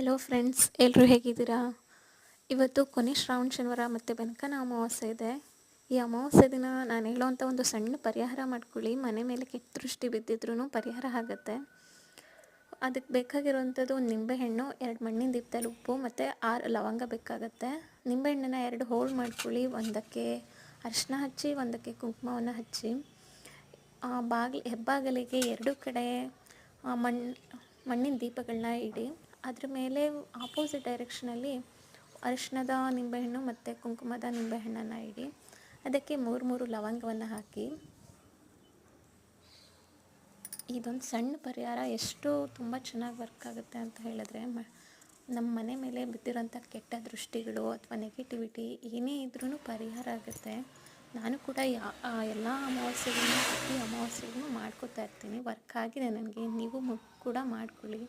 Hello friends ಎಲ್ಲರೂ ಹೇಗಿದ್ದೀರಾ? ಇವತ್ತು ಕೊನೆ ಶ್ರಾವಣ ಶನಿವಾರ ಮತ್ತು ಬೆನಕನ ಅಮಾವಾಸ್ಯೆ ಇದೆ. ಈ ಅಮಾವಾಸ್ಯೆ ದಿನ ನಾನು ಹೇಳೋವಂಥ ಒಂದು ಸಣ್ಣ ಪರಿಹಾರ ಮಾಡ್ಕೊಳ್ಳಿ. ಮನೆ ಮೇಲೆ ಕೆಟ್ಟ ದೃಷ್ಟಿ ಬಿದ್ದಿದ್ರೂ ಪರಿಹಾರ ಆಗುತ್ತೆ. ಅದಕ್ಕೆ ಬೇಕಾಗಿರುವಂಥದ್ದು ಒಂದು ನಿಂಬೆಹಣ್ಣು, ಎರಡು ಮಣ್ಣಿನ ದೀಪದಲ್ಲಿ ಉಪ್ಪು ಮತ್ತು ಆರು ಲವಂಗ ಬೇಕಾಗತ್ತೆ. ನಿಂಬೆಹಣ್ಣನ್ನು ಎರಡು ಹೋಳು ಮಾಡ್ಕೊಳ್ಳಿ. ಒಂದಕ್ಕೆ ಅರಿಶಿನ ಹಚ್ಚಿ, ಒಂದಕ್ಕೆ ಕುಂಕುಮವನ್ನು ಹಚ್ಚಿ. ಬಾಗಿಲು, ಹೆಬ್ಬಾಗಲಿಗೆ ಎರಡು ಕಡೆ ಮಣ್ಣು ಮಣ್ಣಿನ ದೀಪಗಳನ್ನ ಇಡಿ. ಅದ್ರ ಮೇಲೆ ಆಪೋಸಿಟ್ ಡೈರೆಕ್ಷನಲ್ಲಿ ಅರಿಶಿಣದ ನಿಂಬೆಹಣ್ಣು ಮತ್ತು ಕುಂಕುಮದ ನಿಂಬೆಹಣ್ಣನ್ನು ಇಡಿ. ಅದಕ್ಕೆ ಮೂರು ಮೂರು ಲವಂಗವನ್ನು ಹಾಕಿ. ಇದೊಂದು ಸಣ್ಣ ಪರಿಹಾರ. ಎಷ್ಟು ತುಂಬ ಚೆನ್ನಾಗಿ ವರ್ಕ್ ಆಗುತ್ತೆ ಅಂತ ಹೇಳಿದ್ರೆ, ಮ ನಮ್ಮ ಮನೆ ಮೇಲೆ ಬಿದ್ದಿರೋಂಥ ಕೆಟ್ಟ ದೃಷ್ಟಿಗಳು ಅಥವಾ ನೆಗೆಟಿವಿಟಿ ಏನೇ ಇದ್ರೂ ಪರಿಹಾರ ಆಗುತ್ತೆ. ನಾನು ಕೂಡ ಯಾ ಎಲ್ಲ ಅಮಾವಾಸ್ಯೆಗಳನ್ನು ಪ್ರತಿ ಅಮಾವಾಸ್ಯೆಗೂ ಮಾಡ್ಕೋತಾ ಇರ್ತೀನಿ. ವರ್ಕ್ ಆಗಿದೆ ನನಗೆ. ನೀವು ಕೂಡ ಮಾಡ್ಕೊಳ್ಳಿ.